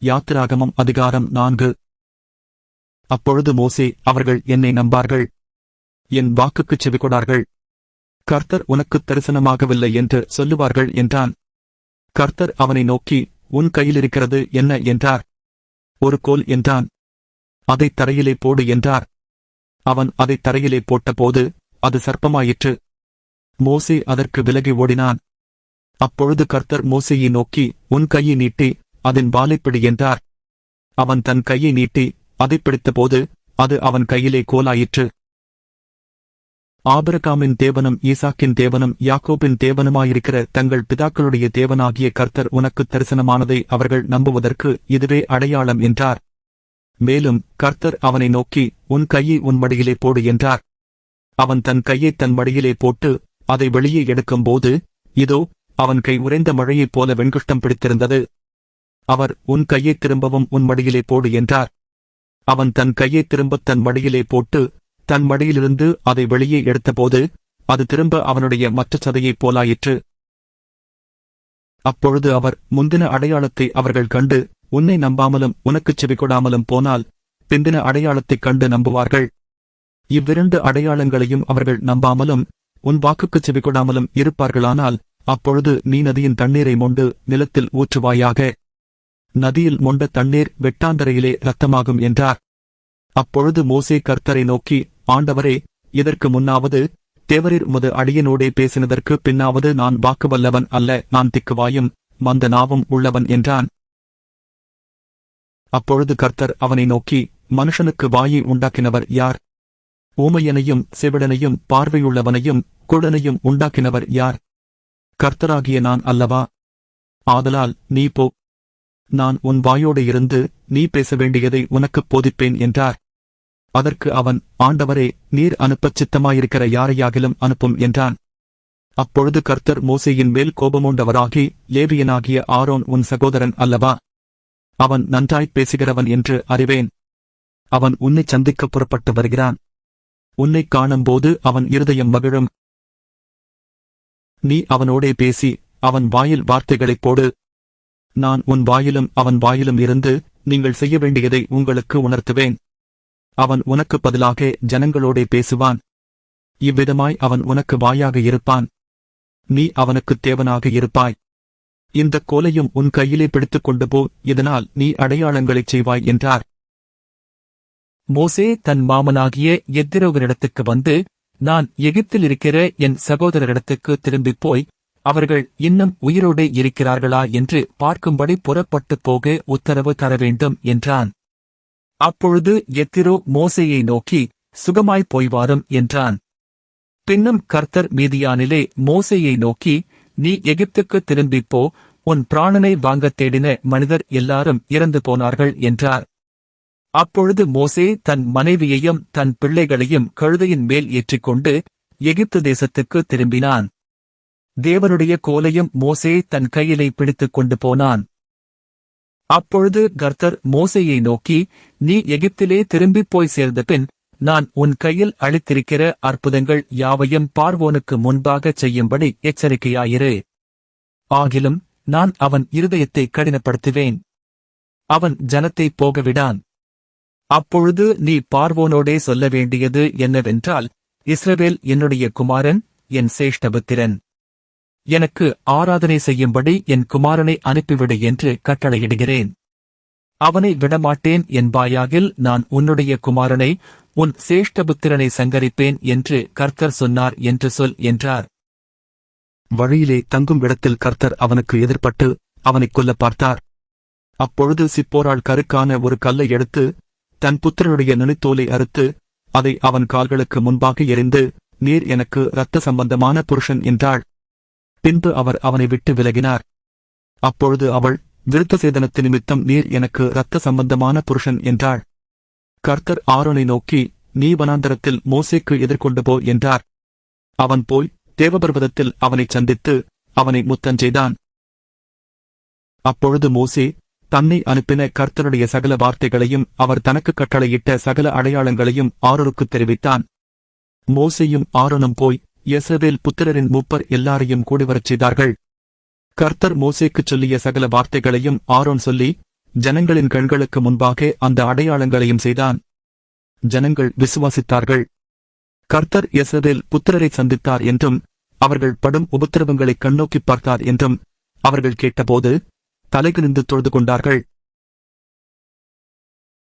யாத்திராகமம் அதிகாரம் நான்கு. அப்பொழுது மோசே அவர்கள் என்னை நம்பார்கள். என் வாக்குக்குச் செவிகொடார்கள் கர்த்தர் உனக்குத் தரிசனமாகவில்லை என்று சொல்லுவார்கள் என்றான். கர்த்தர் அவனை நோக்கி உன் கையிலிருக்கிறது என்ன? என்றார். ஒரு கோல் என்றான். அதை தரையிலே போடு என்றார். அவன் அதைத் தரையிலே போட்டபோது அது சர்ப்பமாயிற்று. மோசே அதற்கு விலகி ஓடினான். அப்பொழுது கர்த்தர் மோசையை நோக்கி உன் கையை நீட்டி அதன் வாலைப் பிடி என்றார். அவன் தன் கையை நீட்டி அதைப் பிடித்தபோது அது அவன் கையிலே கோலாயிற்று. ஆபிரகாமின் தேவனும் ஈசாக்கின் தேவனும் யாக்கோபின் தேவனுமாயிருக்கிற தங்கள் பிதாக்களுடைய தேவனாகிய கர்த்தர் உனக்குத் தரிசனமானதை அவர்கள் நம்புவதற்கு இதுவே அடையாளம் என்றார். மேலும் கர்த்தர் அவனை நோக்கி உன் கையை உன் மடியிலே போடு என்றார். அவன் தன் கையைத் தன் மடியிலே போட்டு அதை வெளியே எடுக்கும்போது இதோ அவன் கை உறைந்த மழையைப் போல வெண்குஷ்டம் பிடித்திருந்தது அவர் உன் கையைத் திரும்பவும் உன் மடியிலே போடு என்றார். அவன் தன் கையைத் திரும்பத் தன் மடியிலே போட்டு தன் மடியிலிருந்து அதை வெளியே எடுத்தபோது அது திரும்ப அவனுடைய மற்ற சதையைப் போலாயிற்று. அப்பொழுது அவர் முந்தின அடையாளத்தை அவர்கள் கண்டு உன்னை நம்பாமலும் உனக்குச் செவிகொடாமலும் போனால் பிந்தின அடையாளத்தைக் கண்டு நம்புவார்கள். இவ்விரண்டு அடையாளங்களையும் அவர்கள் நம்பாமலும் உன் வாக்குக்குச் செவிகொடாமலும் இருப்பார்களானால் அப்பொழுது நீ நதியின் தண்ணீரை மொண்டு நிலத்தில் ஊற்றுவாயாக. நதியில் மொண்ட தண்ணீர் வெட்டாந்தரையிலே ரத்தமாகும் என்றார். அப்பொழுது மோசே கர்த்தரை நோக்கி ஆண்டவரே இதற்கு முன்னாவது தேவரீர் உமது அடியனோடே பேசினதற்கு பின்னாவது நான் வாக்குவல்லவன் அல்ல நான் திக்குவாயும் மந்த நாவும் உள்ளவன் என்றான். அப்பொழுது கர்த்தர் அவனை நோக்கி மனுஷனுக்கு வாயை உண்டாக்கினவர் யார்? ஊமையனையும் செவிடனையும் பார்வையுள்ளவனையும் குடனையும் உண்டாக்கினவர் யார்? கர்த்தராகிய நான் அல்லவா? ஆதலால் நீ போ நான் உன் வாயோடு இருந்து நீ பேச வேண்டியதை உனக்குப் போதிப்பேன் என்றார். அதற்கு அவன் ஆண்டவரே நீர் அனுப்பச் சித்தமாயிருக்கிற யாரையாகிலும் அனுப்பும் என்றான். அப்பொழுது கர்த்தர் மோசையின் மேல் கோபமூண்டவராகி லேவியனாகிய ஆரோன் உன் சகோதரன் அல்லவா? அவன் நன்றாய்ப் பேசுகிறவன் என்று அறிவேன். அவன் உன்னைச் சந்திக்கப் புறப்பட்டு வருகிறான். உன்னைக் காணும்போது அவன் இருதயம் மகிழும். நீ அவனோடே பேசி அவன் வாயில் வார்த்தைகளைப் போடு நான் உன் வாயிலும் அவன் வாயிலும் இருந்து நீங்கள் செய்ய வேண்டியதை உங்களுக்கு உணர்த்துவேன். அவன் உனக்கு பதிலாக ஜனங்களோடே பேசுவான். இவ்விதமாய் அவன் உனக்கு வாயாக இருப்பான். நீ அவனுக்குத் தேவனாக இருப்பாய். இந்தக் கோலையும் உன் கையிலே பிடித்துக் கொண்டு போ இதனால் நீ அடையாளங்களைச் செய்வாய் என்றார். மோசே தன் மாமனாகிய எத்திரோகரிடத்துக்கு வந்து நான் எகிப்தில் இருக்கிற என் சகோதரரிடத்துக்கு திரும்பிப் போய் அவர்கள் இன்னும் உயிரோடே இருக்கிறார்களா என்று பார்க்கும்படி புறப்பட்டுப் போக உத்தரவு தர வேண்டும் என்றான். அப்பொழுது எத்திரோ மோசையை நோக்கி சுகமாய்ப் போய்வாரும் என்றான். பின்னும் கர்த்தர் மீதியானிலே மோசையை நோக்கி நீ எகிப்துக்கு திரும்பிப்போ உன் பிராணனை வாங்கத் தேடின மனிதர் எல்லாரும் இறந்து போனார்கள் என்றார். அப்பொழுது மோசே தன் மனைவியையும் தன் பிள்ளைகளையும் கழுதையின் மேல் ஏற்றிக்கொண்டு எகிப்து தேசத்துக்கு திரும்பினான். தேவனுடைய கோலையும் மோசே தன் கையிலே பிடித்துக் கொண்டு போனான். அப்பொழுது கர்த்தர் மோசையை நோக்கி நீ எகிப்திலே திரும்பிப் போய் சேர்ந்தபின் நான் உன் கையில் அளித்திருக்கிற அற்புதங்கள் யாவையும் பார்வோனுக்கு முன்பாகச் செய்யும்படி எச்சரிக்கையாயிரு. ஆகிலும் நான் அவன் இருதயத்தை கடினப்படுத்துவேன். அவன் ஜனத்தைப் போகவிடான். அப்பொழுது நீ பார்வோனோடே சொல்ல வேண்டியது என்னவென்றால் இஸ்ரவேல் என்னுடைய குமாரன் என் சேஷ்டபுத்திரன் எனக்கு ஆராதனை செய்யும்படி என் குமாரனை அனுப்பிவிடு என்று கட்டளையிடுகிறேன். அவனை விடமாட்டேன் என்பாயாகில் நான் உன்னுடைய குமாரனை உன் சேஷ்டபுத்திரனை சங்கரிப்பேன் என்று கர்த்தர் சொன்னார் என்று சொல் என்றார். வழியிலே தங்கும் இடத்தில் கர்த்தர் அவனுக்கு எதிர்ப்பட்டு அவனைக் கொல்லப் பார்த்தார். அப்பொழுது சிப்போராள் கருக்கான ஒரு கல்லை எடுத்து தன் புத்திரனுடைய நுனித்தோலை அறுத்து அதை அவன் கால்களுக்கு முன்பாக எறிந்து நீர் எனக்கு இரத்த சம்பந்தமான புருஷன் என்றாள். பின்பு அவர் அவனை விட்டு விலகினார். அப்பொழுது அவள் விருத்த சேதனத்து நிமித்தம் நீர் எனக்கு இரத்த சம்பந்தமான புருஷன் என்றாள். கர்த்தர் ஆரோனை நோக்கி நீ வனாந்தரத்தில் மோசேக்கு எதிர்கொண்டு போ என்றார். அவன் போய் தேவபர்வதத்தில் அவனைச் சந்தித்து அவனை முத்தஞ்செய்தான் அப்பொழுது மோசே தன்னை அனுப்பின கர்த்தருடைய சகல வார்த்தைகளையும் அவர் தனக்கு கட்டளையிட்ட சகல அடையாளங்களையும் ஆரோருக்குத் தெரிவித்தான். மோசையும் ஆரோனும் போய் யெசவேல் புத்திரரின் முப்பர் எல்லாரையும் கூடிவரச் செய்தார்கள். கர்த்தர் மோசேக்குச் சொல்லிய சகல வார்த்தைகளையும் ஆரோன் சொல்லி ஜனங்களின் கண்களுக்கு முன்பாக அந்த அடையாளங்களையும் செய்தான். ஜனங்கள் விசுவாசித்தார்கள். கர்த்தர் எசரேல் புத்திரரை சந்தித்தார் என்றும் அவர்கள் படும் உபத்திரவங்களை கண்ணோக்கி பார்த்தார் என்றும் அவர்கள் கேட்டபோது தலைகுனிந்து தொழுது கொண்டார்கள்.